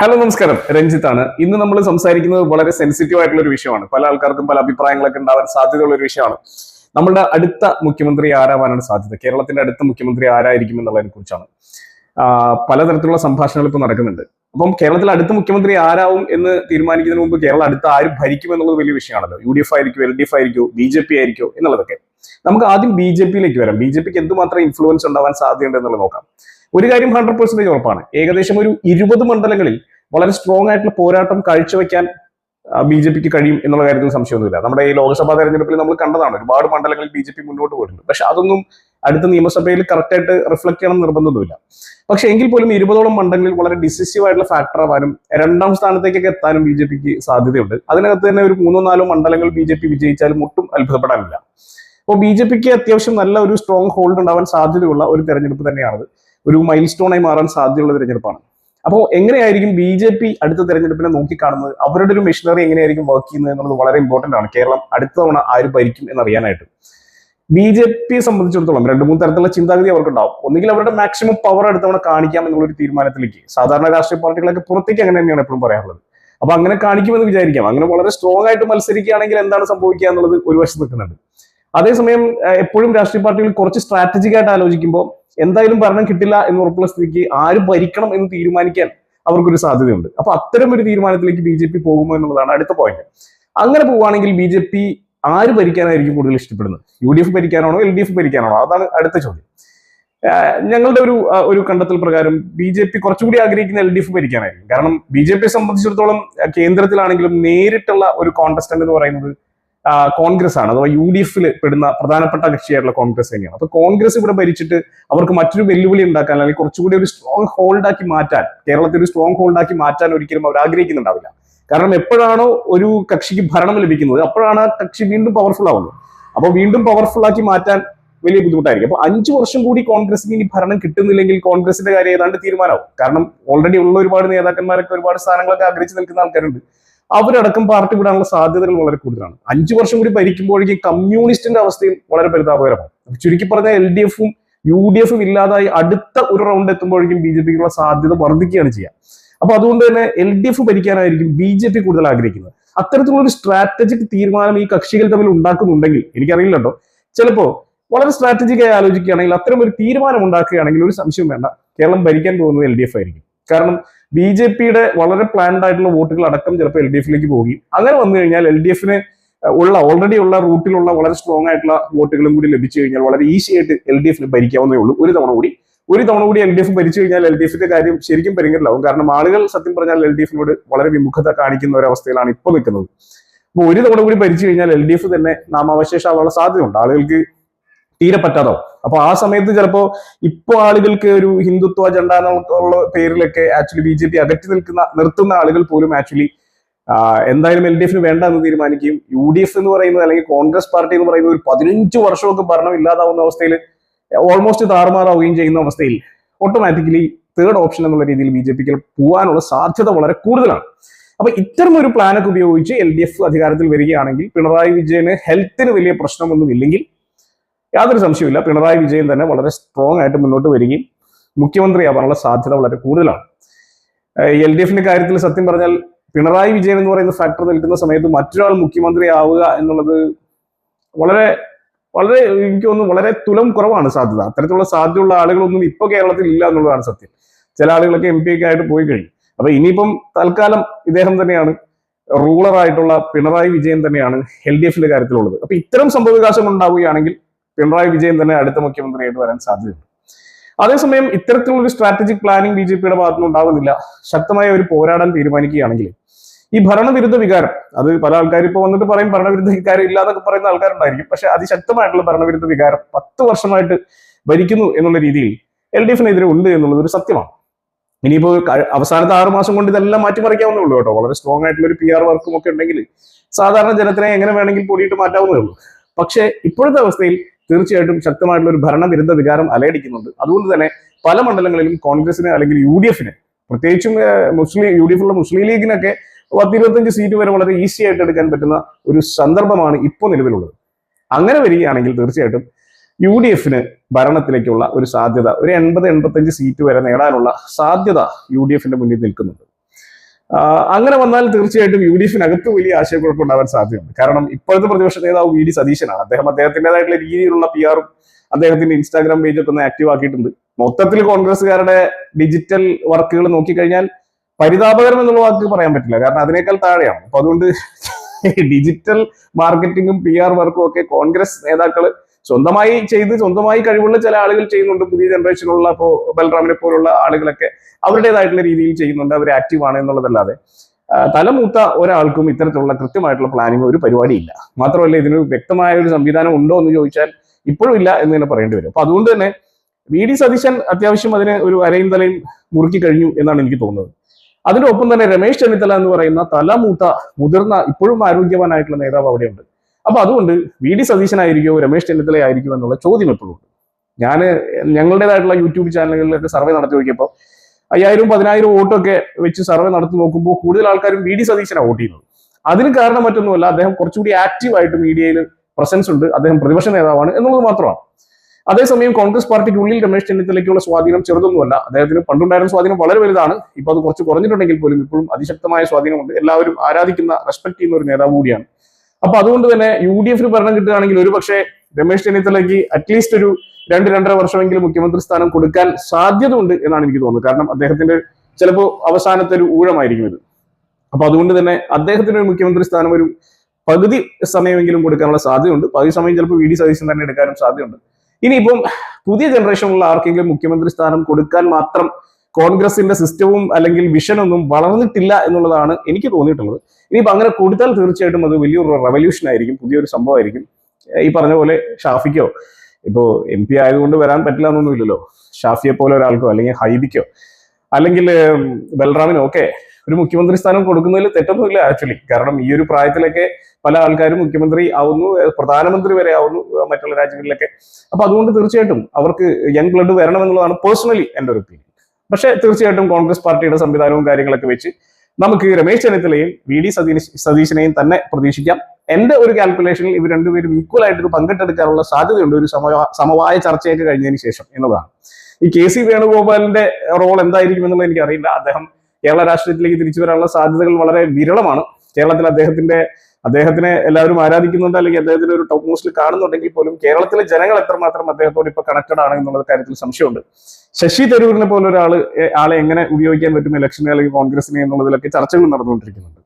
Hello നമസ്കാരം. രഞ്ജിത്താണ്. ഇന്ന് നമ്മൾ സംസാരിക്കുന്നത് വളരെ സെൻസിറ്റീവ് ആയിട്ടുള്ള ഒരു വിഷയമാണ്. പല ആൾക്കാർക്കും പല അഭിപ്രായങ്ങളൊക്കെ ഉണ്ടാവാൻ സാധ്യതയുള്ള ഒരു വിഷയമാണ്. നമ്മളുടെ അടുത്ത മുഖ്യമന്ത്രി ആരാവാനാണ് സാധ്യത? കേരളത്തിന്റെ അടുത്ത മുഖ്യമന്ത്രി ആരായിരിക്കും എന്നുള്ളതിനെ കുറിച്ചാണ്. പലതരത്തിലുള്ള സംഭാഷണങ്ങൾ ഇപ്പോൾ നടക്കുന്നുണ്ട്. അപ്പം കേരളത്തിൽ അടുത്ത മുഖ്യമന്ത്രി ആരാവും എന്ന് തീരുമാനിക്കുന്നതിന് മുമ്പ് കേരളം അടുത്ത ആര് ഭരിക്കും എന്നുള്ളത് വലിയ വിഷയമാണല്ലോ. യു ഡി എഫ് ആയിരിക്കും എൽ ഡി എഫ് ആയിരിക്കും ബി ജെ പി ആയിരിക്കും എന്നുള്ളതൊക്കെ. നമുക്ക് ആദ്യം ബി ജെ പിയിലേക്ക് വരാം. ബി ജെ പിക്ക് എന്തുമാത്രം ഇൻഫ്ലുവൻസ് ഉണ്ടാവാൻ സാധ്യതയുണ്ട് എന്നുള്ളത് നോക്കാം. ഒരു കാര്യം ഹൺഡ്രഡ് പെർസെന്റേജ് ഉറപ്പാണ്. ഏകദേശം ഒരു ഇരുപത് മണ്ഡലങ്ങളിൽ വളരെ സ്ട്രോങ് ആയിട്ടുള്ള പോരാട്ടം കാഴ്ചവെക്കാൻ ബി ജെ പിക്ക് കഴിയും എന്നുള്ള കാര്യത്തിൽ സംശയമൊന്നുമില്ല. നമ്മുടെ ഈ ലോക്സഭാ തെരഞ്ഞെടുപ്പിൽ നമ്മൾ കണ്ടതാണ് ഒരുപാട് മണ്ഡലങ്ങളിൽ ബി ജെ പി മുന്നോട്ട് പോയിട്ടുണ്ട്. പക്ഷെ അതൊന്നും അടുത്ത നിയമസഭയിൽ കറക്റ്റ് ആയിട്ട് റിഫ്ലക്ട് ചെയ്യണം നിർബന്ധമൊന്നുമില്ല. പക്ഷെ എങ്കിൽ പോലും ഇരുപതോളം മണ്ഡലങ്ങളിൽ വളരെ ഡിസിസീവ് ആയിട്ടുള്ള ഫാക്ടർ ആവാനും രണ്ടാം സ്ഥാനത്തേക്കൊക്കെ എത്താനും ബി ജെ പിക്ക് സാധ്യതയുണ്ട്. അതിനകത്ത് തന്നെ ഒരു മൂന്നോ നാലോ മണ്ഡലങ്ങൾ ബി ജെ പി വിജയിച്ചാലും ഒട്ടും അത്ഭുതപ്പെടാനില്ല. അപ്പോൾ ബി ജെ പിക്ക് അത്യാവശ്യം നല്ല ഒരു സ്ട്രോങ് ഹോൾഡ് ഉണ്ടാവാൻ സാധ്യതയുള്ള ഒരു തെരഞ്ഞെടുപ്പ് തന്നെയാണത്. ഒരു മൈൽ സ്റ്റോണായി മാറാൻ സാധ്യതയുള്ള തിരഞ്ഞെടുപ്പാണ്. അപ്പോൾ എങ്ങനെയായിരിക്കും ബി ജെ പി അടുത്ത തെരഞ്ഞെടുപ്പിനെ നോക്കിക്കാണുന്നത്? അവരുടെ ഒരു മെഷീനറി എങ്ങനെയായിരിക്കും വർക്ക് ചെയ്യുന്നത് എന്നുള്ളത് വളരെ ഇമ്പോർട്ടന്റ് ആണ്. കേരളം അടുത്ത തവണ ആര് ഭരിക്കും എന്നറിയാനായിട്ട്. ബി ജെ പിയെ സംബന്ധിച്ചിടത്തോളം രണ്ട് മൂന്ന് തരത്തിലുള്ള ചിന്താഗതി അവർക്കുണ്ടാവും. ഒന്നുകിൽ അവരുടെ മാക്സിമം പവർ അടുത്ത തവണ കാണിക്കാം എന്നുള്ളൊരു തീരുമാനത്തിലേക്ക്. സാധാരണ രാഷ്ട്രീയ പാർട്ടികളൊക്കെ പുറത്തേക്ക് അങ്ങനെ തന്നെയാണ് എപ്പോഴും പറയാറുള്ളത്. അപ്പൊ അങ്ങനെ കാണിക്കുമെന്ന് വിചാരിക്കാം. അങ്ങനെ വളരെ സ്ട്രോങ് ആയിട്ട് മത്സരിക്കുകയാണെങ്കിൽ എന്താണ് സംഭവിക്കുക എന്നുള്ളത് ഒരു വശത്ത് നിൽക്കുന്നുണ്ട്. അതേസമയം എപ്പോഴും രാഷ്ട്രീയ പാർട്ടികൾ കുറച്ച് സ്ട്രാറ്റജിക്കായിട്ട് ആലോചിക്കുമ്പോൾ എന്തായാലും ഭരണം കിട്ടില്ല എന്ന് ഉറപ്പുള്ള സ്ഥിതിക്ക് ആര് ഭരിക്കണം എന്ന് തീരുമാനിക്കാൻ അവർക്കൊരു സാധ്യതയുണ്ട്. അപ്പൊ അത്തരം ഒരു തീരുമാനത്തിലേക്ക് ബി ജെ പി പോകുമോ എന്നുള്ളതാണ് അടുത്ത പോയിന്റ് അങ്ങനെ പോവുകയാണെങ്കിൽ ബി ജെ പി ആര് ഭരിക്കാനായിരിക്കും കൂടുതൽ ഇഷ്ടപ്പെടുന്നത്? യു ഡി എഫ് ഭരിക്കാനാണോ എൽ ഡി എഫ് ഭരിക്കാനാണോ? അതാണ് അടുത്ത ചോദ്യം. ഞങ്ങളുടെ ഒരു ഒരു കണ്ടെത്തൽ പ്രകാരം ബി ജെ പി കുറച്ചുകൂടി ആഗ്രഹിക്കുന്ന എൽ ഡി എഫ് ഭരിക്കാനായിരിക്കും. കാരണം ബി ജെ പിയെ സംബന്ധിച്ചിടത്തോളം കേന്ദ്രത്തിലാണെങ്കിലും നേരിട്ടുള്ള ഒരു കോൺടസ്റ്റന്റ് എന്ന് പറയുന്നത് കോൺഗ്രസ് ആണ് അഥവാ യു ഡി എഫിൽ പെടുന്ന പ്രധാനപ്പെട്ട കക്ഷിയായിട്ടുള്ള കോൺഗ്രസ് തന്നെയാണ്. അപ്പൊ കോൺഗ്രസ് ഇവിടെ ഭരിച്ചിട്ട് അവർക്ക് മറ്റൊരു വെല്ലുവിളി ഉണ്ടാക്കാൻ അല്ലെങ്കിൽ കുറച്ചുകൂടി ഒരു സ്ട്രോങ് ഹോൾഡ് ആക്കി മാറ്റാൻ കേരളത്തിൽ ഒരു സ്ട്രോങ് ഹോൾഡ് ആക്കി മാറ്റാൻ ഒരിക്കലും അവർ ആഗ്രഹിക്കുന്നുണ്ടാവില്ല. കാരണം എപ്പോഴാണോ ഒരു കക്ഷിക്ക് ഭരണം ലഭിക്കുന്നത് അപ്പോഴാണ് ആ കക്ഷി വീണ്ടും പവർഫുൾ ആവുന്നത്. അപ്പോൾ വീണ്ടും പവർഫുൾ ആക്കി മാറ്റാൻ വലിയ ബുദ്ധിമുട്ടായിരിക്കും. അപ്പൊ അഞ്ചു വർഷം കൂടി കോൺഗ്രസിന് ഇനി ഭരണം കിട്ടുന്നില്ലെങ്കിൽ കോൺഗ്രസിന്റെ കാര്യം ഏതാണ്ട് തീരുമാനമാവും. കാരണം ഓൾറെഡി ഉള്ള ഒരുപാട് നേതാക്കന്മാരൊക്കെ ഒരുപാട് സ്ഥാനങ്ങളൊക്കെ ആഗ്രഹിച്ച് നിൽക്കുന്ന ആൾക്കാരുണ്ട്. അവരടക്കം പാർട്ടി വിടാനുള്ള സാധ്യതകൾ വളരെ കൂടുതലാണ്. അഞ്ചു വർഷം കൂടി ഭരിക്കുമ്പോഴേക്കും കമ്മ്യൂണിസ്റ്റിന്റെ അവസ്ഥയും വളരെ പരിതാപകരമാണ്. ചുരുക്കി പറഞ്ഞ എൽ ഡി എഫും യു ഡി എഫും ഇല്ലാതായി അടുത്ത ഒരു റൗണ്ട് എത്തുമ്പോഴേക്കും ബി ജെ പിക്കുള്ള സാധ്യത വർദ്ധിക്കുകയാണ് ചെയ്യുക അപ്പൊ അതുകൊണ്ട് തന്നെ എൽ ഡി എഫ് ഭരിക്കാനായിരിക്കും ബി ജെ പി കൂടുതൽ ആഗ്രഹിക്കുന്നത്. അത്തരത്തിലുള്ള ഒരു സ്ട്രാറ്റജിക് തീരുമാനം ഈ കക്ഷികൾ തമ്മിൽ ഉണ്ടാക്കുന്നുണ്ടെങ്കിൽ എനിക്കറിയില്ല കേട്ടോ ചിലപ്പോ വളരെ സ്ട്രാറ്റജിക്കായി ആലോചിക്കുകയാണെങ്കിൽ അത്തരം ഒരു തീരുമാനം ഉണ്ടാക്കുകയാണെങ്കിൽ ഒരു സംശയം വേണ്ട. കേരളം ഭരിക്കാൻ പോകുന്നത് എൽ ഡി എഫ് ആയിരിക്കും. കാരണം ബി ജെ പിയുടെ വളരെ പ്ലാൻഡ് ആയിട്ടുള്ള വോട്ടുകൾ അടക്കം ചിലപ്പോൾ എൽ ഡി എഫിലേക്ക് പോകുകയും അങ്ങനെ വന്നു കഴിഞ്ഞാൽ എൽ ഡി എഫിന് ഉള്ള ഓൾറെഡി ഉള്ള റൂട്ടിലുള്ള വളരെ സ്ട്രോങ് ആയിട്ടുള്ള വോട്ടുകളും കൂടി ലഭിച്ചു കഴിഞ്ഞാൽ വളരെ ഈസി ആയിട്ട് എൽ ഡി എഫിന് ഭരിക്കാവുന്നേ ഉള്ളൂ. ഒരു തവണ കൂടി. ഒരു തവണ കൂടി എൽ ഡി എഫ് ഭരിച്ചു കഴിഞ്ഞാൽ എൽ ഡി എഫിന്റെ കാര്യം ശരിക്കും പെരുങ്ങലാവും കാരണം ആളുകൾ സത്യം പറഞ്ഞാൽ എൽ ഡി എഫിനോട് വളരെ വിമുഖത കാണിക്കുന്ന ഒരു അവസ്ഥയിലാണ് ഇപ്പോൾ നിൽക്കുന്നത്. അപ്പോൾ ഒരു തവണ കൂടി ഭരിച്ചു കഴിഞ്ഞാൽ എൽ ഡി എഫ് തന്നെ നാമാവശേഷമാവാനുള്ള സാധ്യതയുണ്ട്. ആളുകൾക്ക് തീരെ പറ്റാതാവും അപ്പൊ ആ സമയത്ത് ചിലപ്പോ ഇപ്പൊ ആളുകൾക്ക് ഒരു ഹിന്ദുത്വ അജണ്ട എന്നുള്ള പേരിലൊക്കെ ആക്ച്വലി ബി ജെ പി അകറ്റി നിൽക്കുന്ന നിർത്തുന്ന ആളുകൾ പോലും ആക്ച്വലി എന്തായാലും എൽ ഡി എഫിന് വേണ്ട എന്ന് തീരുമാനിക്കും യു ഡി എഫ് എന്ന് പറയുന്നത് അല്ലെങ്കിൽ കോൺഗ്രസ് പാർട്ടി എന്ന് പറയുന്നത് ഒരു പതിനഞ്ച് വർഷമൊക്കെ ഭരണം ഇല്ലാതാവുന്ന അവസ്ഥയിൽ ഓൾമോസ്റ്റ് താറുമാറാവുകയും ചെയ്യുന്ന അവസ്ഥയിൽ ഓട്ടോമാറ്റിക്കലി തേർഡ് ഓപ്ഷൻ എന്നുള്ള രീതിയിൽ ബി ജെ പിക്ക് പോകാനുള്ള സാധ്യത വളരെ കൂടുതലാണ്. അപ്പൊ ഇത്തരം ഒരു പ്ലാനൊക്കെ ഉപയോഗിച്ച് എൽ ഡി എഫ് അധികാരത്തിൽ വരികയാണെങ്കിൽ പിണറായി വിജയന് ഹെൽത്തിന് വലിയ പ്രശ്നമൊന്നും ഇല്ലെങ്കിൽ യാതൊരു സംശയമില്ല പിണറായി വിജയൻ തന്നെ വളരെ സ്ട്രോങ് ആയിട്ട് മുന്നോട്ട് വരികയും മുഖ്യമന്ത്രിയാവാനുള്ള സാധ്യത വളരെ കൂടുതലാണ്. എൽ ഡി എഫിന്റെ കാര്യത്തിൽ സത്യം പറഞ്ഞാൽ പിണറായി വിജയൻ എന്ന് പറയുന്ന ഫാക്ടർ നിൽക്കുന്ന സമയത്ത് മറ്റൊരാൾ മുഖ്യമന്ത്രി ആവുക എന്നുള്ളത് വളരെ വളരെ എനിക്ക് തോന്നുന്നു വളരെ തുലം കുറവാണ് സാധ്യത. അത്തരത്തിലുള്ള സാധ്യതയുള്ള ആളുകളൊന്നും ഇപ്പൊ കേരളത്തിൽ ഇല്ല എന്നുള്ളതാണ് സത്യം. ചില ആളുകളൊക്കെ എം പി ഒക്കെ ആയിട്ട് പോയി കഴിഞ്ഞു. അപ്പൊ ഇനിയിപ്പം തൽക്കാലം ഇദ്ദേഹം തന്നെയാണ് റൂളറായിട്ടുള്ള പിണറായി വിജയൻ തന്നെയാണ് എൽ ഡി എഫിന്റെ കാര്യത്തിലുള്ളത്. അപ്പൊ ഇത്തരം സംഭവവികാസം ഉണ്ടാവുകയാണെങ്കിൽ പിണറായി വിജയൻ തന്നെ അടുത്ത മുഖ്യമന്ത്രിയായിട്ട് വരാൻ സാധ്യതയുണ്ട്. അതേസമയം ഇത്തരത്തിലുള്ള ഒരു സ്ട്രാറ്റജിക് പ്ലാനിംഗ് ബി ജെ പിയുടെ ഭാഗത്തുനിന്ന് ഉണ്ടാകുന്നില്ല ശക്തമായ ഒരു പോരാടാൻ തീരുമാനിക്കുകയാണെങ്കിൽ ഈ ഭരണവിരുദ്ധ വികാരം അത് പല ആൾക്കാർ ഇപ്പോൾ വന്നിട്ട് പറയും ഭരണവിരുദ്ധ വികാരം ഇല്ലാതൊക്കെ പറയുന്ന ആൾക്കാരുണ്ടായിരിക്കും. പക്ഷെ അതിശക്തമായിട്ടുള്ള ഭരണവിരുദ്ധ വികാരം പത്ത് വർഷമായിട്ട് ഭരിക്കുന്നു എന്നുള്ള രീതിയിൽ എൽ ഡി എഫിനെതിരെ ഉണ്ട് എന്നുള്ളത് ഒരു സത്യമാണ്. ഇനിയിപ്പോ അവസാനത്തെ ആറു മാസം കൊണ്ട് ഇതെല്ലാം മാറ്റിമറിക്കാവുന്നേ ഉള്ളൂ കേട്ടോ. വളരെ സ്ട്രോങ് ആയിട്ടുള്ള ഒരു പി ആർ വർക്കും ഒക്കെ ഉണ്ടെങ്കിൽ സാധാരണ ജനത്തിനെ എങ്ങനെ വേണമെങ്കിൽ പൊടിയിട്ട് മാറ്റാവുന്നേ ഉള്ളൂ. പക്ഷേ ഇപ്പോഴത്തെ അവസ്ഥയിൽ തീർച്ചയായിട്ടും ശക്തമായിട്ടുള്ള ഒരു ഭരണവിരുദ്ധ വികാരം അലയടിക്കുന്നുണ്ട്. അതുകൊണ്ട് തന്നെ പല മണ്ഡലങ്ങളിലും കോൺഗ്രസിന് അല്ലെങ്കിൽ യു ഡി എഫിന് പ്രത്യേകിച്ചും മുസ്ലിം യു ഡി എഫിലുള്ള മുസ്ലിം ലീഗിനൊക്കെ പത്ത് ഇരുപത്തഞ്ച് സീറ്റ് വരെ വളരെ ഈസി ആയിട്ട് എടുക്കാൻ പറ്റുന്ന ഒരു സന്ദർഭമാണ് ഇപ്പോൾ നിലവിലുള്ളത്. അങ്ങനെ വരികയാണെങ്കിൽ തീർച്ചയായിട്ടും യു ഡി എഫിന് ഭരണത്തിലേക്കുള്ള ഒരു സാധ്യത ഒരു എൺപത് എൺപത്തഞ്ച് സീറ്റ് വരെ നേടാനുള്ള സാധ്യത യു ഡി എഫിന്റെ മുന്നിൽ നിൽക്കുന്നുണ്ട്. അങ്ങനെ വന്നാൽ തീർച്ചയായിട്ടും യു ഡി എഫിനകത്ത് വലിയ ആശയക്കുഴപ്പം ഉണ്ടാവാൻ സാധ്യതയുണ്ട്. കാരണം ഇപ്പോഴത്തെ പ്രതിപക്ഷ നേതാവ് വി ഡി സതീശനാണ്. അദ്ദേഹം അദ്ദേഹത്തിന്റെതായിട്ടുള്ള രീതിയിലുള്ള പി ആറും അദ്ദേഹത്തിന്റെ ഇൻസ്റ്റാഗ്രാം പേജൊക്കെ ഒന്ന് ആക്റ്റീവ് ആക്കിയിട്ടുണ്ട്. മൊത്തത്തിൽ കോൺഗ്രസ്സുകാരുടെ ഡിജിറ്റൽ വർക്കുകൾ നോക്കിക്കഴിഞ്ഞാൽ പരിതാപകരം എന്നുള്ള വാക്ക് പറയാൻ പറ്റില്ല. കാരണം അതിനേക്കാൾ താഴെയാണ്. അപ്പൊ അതുകൊണ്ട് ഡിജിറ്റൽ മാർക്കറ്റിംഗും പി ആർ വർക്കും ഒക്കെ കോൺഗ്രസ് നേതാക്കൾ സ്വന്തമായി ചെയ്ത് സ്വന്തമായി കഴിവുള്ള ചില ആളുകൾ ചെയ്യുന്നുണ്ട്. പുതിയ ജനറേഷനുള്ള ഇപ്പോ ബൽറാമിനെ പോലുള്ള ആളുകളൊക്കെ അവരുടേതായിട്ടുള്ള രീതിയിൽ ചെയ്യുന്നുണ്ട്. അവർ ആക്റ്റീവ് ആണ് എന്നുള്ളതല്ലാതെ. തലമൂത്ത ഒരാൾക്കും ഇത്തരത്തിലുള്ള കൃത്യമായിട്ടുള്ള പ്ലാനിങ് ഒരു പരിപാടിയില്ല. മാത്രമല്ല ഇതിന് വ്യക്തമായ ഒരു സംവിധാനം ഉണ്ടോ എന്ന് ചോദിച്ചാൽ ഇപ്പോഴും ഇല്ല എന്ന് തന്നെ പറയേണ്ടി വരും. അപ്പൊ അതുകൊണ്ട് തന്നെ വി ഡി സതീശൻ അത്യാവശ്യം അതിന് ഒരു അരയും തലയും മുറുക്കി കഴിഞ്ഞു എന്നാണ് എനിക്ക് തോന്നുന്നത്. അതിന്റെ ഒപ്പം തന്നെ രമേശ് ചെന്നിത്തല എന്ന് പറയുന്ന തലമൂത്ത മുതിർന്ന ഇപ്പോഴും ആരോഗ്യവാനായിട്ടുള്ള നേതാവ് അവിടെയുണ്ട്. അപ്പൊ അതുകൊണ്ട് വി ഡി സതീശനായിരിക്കോ രമേശ് ചെന്നിത്തല ആയിരിക്കുമോ എന്നുള്ള ചോദ്യം എപ്പോഴും ഉണ്ട്. ഞാൻ ഞങ്ങളുടേതായിട്ടുള്ള യൂട്യൂബ് ചാനലുകളിലൊക്കെ സർവേ നടത്തി നോക്കിയപ്പോൾ അയ്യായിരവും പതിനായിരം വോട്ടൊക്കെ വെച്ച് സർവേ നടത്തി നോക്കുമ്പോൾ കൂടുതൽ ആൾക്കാരും വി ഡി സതീശനാണ് വോട്ട് ചെയ്യുന്നത്. അതിന് കാരണം മറ്റൊന്നുമല്ല അദ്ദേഹം കുറച്ചുകൂടി ആക്റ്റീവ് ആയിട്ട് മീഡിയയിൽ പ്രസൻസ് ഉണ്ട്. അദ്ദേഹം പ്രതിപക്ഷ നേതാവാണ് എന്നുള്ളത് മാത്രമാണ്. അതേസമയം കോൺഗ്രസ് പാർട്ടിക്കുള്ളിൽ രമേശ് ചെന്നിത്തലയ്ക്കുള്ള സ്വാധീനം ചെറുതൊന്നുമല്ല. അദ്ദേഹത്തിന് പണ്ടുണ്ടായിരുന്ന സ്വാധീനം വളരെ വലുതാണ്. ഇപ്പൊ അത് കുറച്ച് കുറഞ്ഞിട്ടുണ്ടെങ്കിൽ പോലും ഇപ്പോഴും അതിശക്തമായ സ്വാധീനമുണ്ട്. എല്ലാവരും ആരാധിക്കുന്ന റെസ്പെക്ട് ചെയ്യുന്ന ഒരു നേതാവ് കൂടിയാണ് അപ്പൊ അതുകൊണ്ട് തന്നെ യു ഡി എഫിന് ഭരണം കിട്ടുകയാണെങ്കിൽ ഒരു പക്ഷേ രമേശ് ചെന്നിത്തലയ്ക്ക് അറ്റ്ലീസ്റ്റ് ഒരു രണ്ട് രണ്ടര വർഷമെങ്കിലും മുഖ്യമന്ത്രി സ്ഥാനം കൊടുക്കാൻ സാധ്യതയുണ്ട് എന്നാണ് എനിക്ക് തോന്നുന്നത്. കാരണം അദ്ദേഹത്തിന്റെ ചിലപ്പോൾ അവസാനത്തെ ഒരു ഊഴമായിരിക്കും ഇത്. അപ്പൊ അതുകൊണ്ട് തന്നെ അദ്ദേഹത്തിന് ഒരു മുഖ്യമന്ത്രി സ്ഥാനം ഒരു പകുതി സമയമെങ്കിലും കൊടുക്കാനുള്ള സാധ്യതയുണ്ട്. പകുതി സമയം ചിലപ്പോൾ വി ഡി സതീശൻ തന്നെ എടുക്കാനും സാധ്യതയുണ്ട്. ഇനിയിപ്പം പുതിയ ജനറേഷനിലുള്ള ആർക്കെങ്കിലും മുഖ്യമന്ത്രി സ്ഥാനം കൊടുക്കാൻ മാത്രം കോൺഗ്രസിന്റെ സിസ്റ്റവും അല്ലെങ്കിൽ വിഷനൊന്നും വളർന്നിട്ടില്ല എന്നുള്ളതാണ് എനിക്ക് തോന്നിയിട്ടുള്ളത്. ഇനിയിപ്പോ അങ്ങനെ കൊടുത്താൽ തീർച്ചയായിട്ടും അത് വലിയൊരു റവല്യൂഷൻ ആയിരിക്കും പുതിയൊരു സംഭവമായിരിക്കും. ഈ പറഞ്ഞ പോലെ ഷാഫിക്കോ ഇപ്പോ എം പി ആയതുകൊണ്ട് വരാൻ പറ്റില്ല എന്നൊന്നുമില്ലല്ലോ ഷാഫിയെ പോലെ ഒരാൾക്കോ അല്ലെങ്കിൽ ഹൈബിക്കോ അല്ലെങ്കിൽ ബൽറാമിനോ ഒക്കെ ഒരു മുഖ്യമന്ത്രി സ്ഥാനം കൊടുക്കുന്നതിൽ തെറ്റൊന്നുമില്ല ആക്ച്വലി കാരണം ഈ ഒരു പ്രായത്തിലൊക്കെ പല ആൾക്കാരും മുഖ്യമന്ത്രി ആവുന്നു പ്രധാനമന്ത്രി വരെ ആവുന്നു മറ്റുള്ള രാജ്യങ്ങളിലൊക്കെ. അപ്പൊ അതുകൊണ്ട് തീർച്ചയായിട്ടും അവർക്ക് യങ് ബ്ലഡ് വരണം എന്നുള്ളതാണ് പേഴ്സണലി എന്റെ ഒരു ഒപ്പീനിയൻ പക്ഷേ തീർച്ചയായിട്ടും കോൺഗ്രസ് പാർട്ടിയുടെ സംവിധാനവും കാര്യങ്ങളൊക്കെ വെച്ച് നമുക്ക് രമേശ് ചെന്നിത്തലയും വി ഡി സതീശ് സതീശിനെയും തന്നെ പ്രതീക്ഷിക്കാം. എന്റെ ഒരു കാൽക്കുലേഷനിൽ ഇവർ രണ്ടുപേരും ഈക്വൽ ആയിട്ട് ഇത് പങ്കിട്ടെടുക്കാനുള്ള സാധ്യതയുണ്ട്. ഒരു സമവാ സമവായ ചർച്ചയൊക്കെ കഴിഞ്ഞതിന് ശേഷം എന്നതാണ്. ഈ കെ സി വേണുഗോപാലിന്റെ റോൾ എന്തായിരിക്കും എന്നുള്ളത് എനിക്കറിയില്ല. അദ്ദേഹം കേരള രാഷ്ട്രീയത്തിലേക്ക് തിരിച്ചു വരാനുള്ള സാധ്യതകൾ വളരെ വിരളമാണ്. കേരളത്തിൽ അദ്ദേഹത്തിന്റെ അദ്ദേഹത്തിനെ എല്ലാവരും ആരാധിക്കുന്നുണ്ട് അല്ലെങ്കിൽ അദ്ദേഹത്തിന് ഒരു ടോപ്പ് മോസ്റ്റിൽ കാണുന്നുണ്ടെങ്കിൽ പോലും കേരളത്തിലെ ജനങ്ങൾ എത്രമാത്രം അദ്ദേഹത്തോട് ഇപ്പൊ കണക്റ്റഡ് ആണ് എന്നുള്ള കാര്യത്തിൽ സംശയമുണ്ട്. ശശി തരൂരിനെ പോലെ ഒരാൾ ആളെ എങ്ങനെ ഉപയോഗിക്കാൻ പറ്റും ഇലക്ഷനെ അല്ലെങ്കിൽ കോൺഗ്രസിനെ എന്നുള്ളതിലൊക്കെ ചർച്ചകൾ നടന്നുകൊണ്ടിരിക്കുന്നുണ്ട്.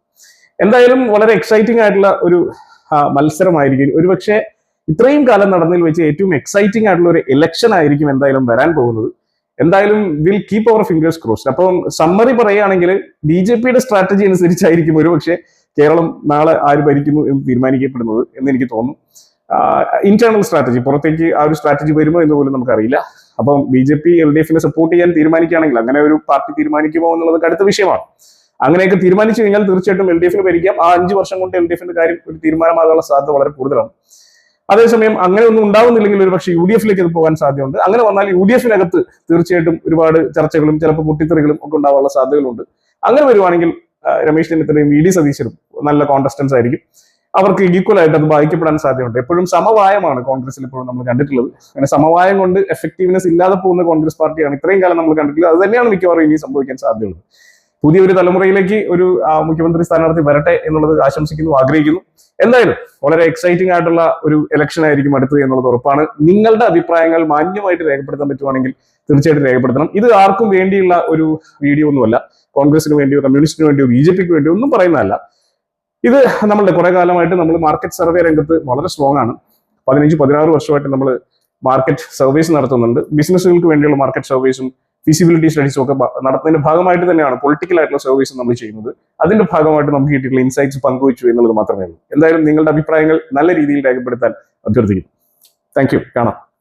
എന്തായാലും വളരെ എക്സൈറ്റിംഗ് ആയിട്ടുള്ള ഒരു മത്സരമായിരിക്കും. ഒരുപക്ഷെ ഇത്രയും കാലം നടന്നതിൽ വെച്ച് ഏറ്റവും എക്സൈറ്റിംഗ് ആയിട്ടുള്ള ഒരു ഇലക്ഷൻ ആയിരിക്കും എന്തായാലും വരാൻ പോകുന്നത്. എന്തായാലും will keep our fingers crossed അപ്പം സമ്മറി പറയുകയാണെങ്കിൽ ബി ജെ പിയുടെ സ്ട്രാറ്റജി അനുസരിച്ചായിരിക്കും ഒരുപക്ഷെ കേരളം നാളെ ആര് ഭരിക്കുന്നു എന്ന് തീരുമാനിക്കപ്പെടുന്നത് എന്ന് എനിക്ക് തോന്നുന്നു. ഇന്റേണൽ സ്ട്രാറ്റജി പുറത്തേക്ക് ആ ഒരു സ്ട്രാറ്റജി വരുമോ എന്ന് പോലും നമുക്കറിയില്ല. അപ്പം B J P L D എഫിനെ സപ്പോർട്ട് ചെയ്യാൻ തീരുമാനിക്കുകയാണെങ്കിൽ അങ്ങനെ ഒരു പാർട്ടി തീരുമാനിക്കുമോ എന്നുള്ളത് അടുത്ത വിഷയമാണ്. അങ്ങനെയൊക്കെ തീരുമാനിച്ചു കഴിഞ്ഞാൽ തീർച്ചയായിട്ടും എൽ ഡി എഫിന് ഭരിക്കാം. ആ അഞ്ച് വർഷം കൊണ്ട് എൽ ഡി എഫിന്റെ കാര്യം ഒരു തീരുമാനമാകാനുള്ള സാധ്യത വളരെ കൂടുതലാണ്. അതേസമയം അങ്ങനെ ഒന്നും ഉണ്ടാവുന്നില്ലെങ്കിൽ ഒരു പക്ഷേ യു ഡി എഫിലേക്ക് പോകാൻ സാധ്യതയുണ്ട്. അങ്ങനെ വന്നാൽ യു ഡി എഫിനകത്ത് തീർച്ചയായിട്ടും ഒരുപാട് ചർച്ചകളും ചിലപ്പോൾ പൊട്ടിത്തെറികളും ഒക്കെ ഉണ്ടാവാനുള്ള സാധ്യതകളുണ്ട്. അങ്ങനെ വരുവാണെങ്കിൽ രമേശ് ചെന്നിത്തലയും വി ഡി സതീശനും നല്ല കോണ്ടസ്റ്റൻസ് ആയിരിക്കും. അവർക്ക് ഈക്വൽ ആയിട്ട് അത് ബാധിക്കപ്പെടാൻ സാധ്യതയുണ്ട്. എപ്പോഴും സമവായമാണ് കോൺഗ്രസിൽ ഇപ്പോഴും നമ്മൾ കണ്ടിട്ടുള്ളത്. അങ്ങനെ സമവായം കൊണ്ട് എഫക്റ്റീവ്നെസ് ഇല്ലാതെ പോകുന്ന കോൺഗ്രസ് പാർട്ടിയാണ് ഇത്രയും കാലം നമ്മൾ കണ്ടിട്ടുള്ളത്. അത് തന്നെയാണ് മിക്കവാറും ഇനി സംഭവിക്കാൻ സാധ്യതയുള്ളത്. പുതിയൊരു തലമുറയിലേക്ക് ഒരു മുഖ്യമന്ത്രി സ്ഥാനാർത്ഥി വരട്ടെ എന്നുള്ളത് ആശംസിക്കുന്നു ആഗ്രഹിക്കുന്നു. എന്തായാലും വളരെ എക്സൈറ്റിംഗ് ആയിട്ടുള്ള ഒരു ഇലക്ഷൻ ആയിരിക്കും അടുത്തത് എന്നുള്ളത് ഉറപ്പാണ്. നിങ്ങളുടെ അഭിപ്രായങ്ങൾ മാന്യമായിട്ട് രേഖപ്പെടുത്താൻ പറ്റുവാണെങ്കിൽ തീർച്ചയായിട്ടും രേഖപ്പെടുത്തണം. ഇത് ആർക്കും വേണ്ടിയുള്ള ഒരു വീഡിയോ ഒന്നുമല്ല. കോൺഗ്രസിന് വേണ്ടിയോ കമ്മ്യൂണിസ്റ്റിന് വേണ്ടിയോ ബി ജെ പിക്ക് വേണ്ടിയോ ഒന്നും പറയുന്നതല്ല. ഇത് നമ്മളുടെ കുറെ കാലമായിട്ട് നമ്മൾ മാർക്കറ്റ് സർവേ രംഗത്ത് വളരെ സ്ട്രോങ് ആണ്. പതിനഞ്ച് പതിനാറ് വർഷമായിട്ട് നമ്മൾ മാർക്കറ്റ് സർവേസ് നടത്തുന്നുണ്ട്. ബിസിനസ്സുകൾക്ക് വേണ്ടിയുള്ള മാർക്കറ്റ് സർവീസും ഫിസിബിലിറ്റി സ്റ്റഡീസും ഒക്കെ നടത്തുന്നതിന്റെ ഭാഗമായിട്ട് തന്നെയാണ് പൊളിറ്റിക്കൽ ആയിട്ടുള്ള സർവീസ് നമ്മൾ ചെയ്യുന്നത്. അതിന്റെ ഭാഗമായിട്ട് നമുക്ക് കിട്ടിയിട്ടുള്ള ഇൻസൈറ്റ്സ് പങ്കുവച്ചു എന്നുള്ളത് മാത്രമേ ഉള്ളൂ. എന്തായാലും നിങ്ങളുടെ അഭിപ്രായങ്ങൾ നല്ല രീതിയിൽ രേഖപ്പെടുത്താൻ അഭ്യർത്ഥിക്കുന്നു. താങ്ക് കാണാം.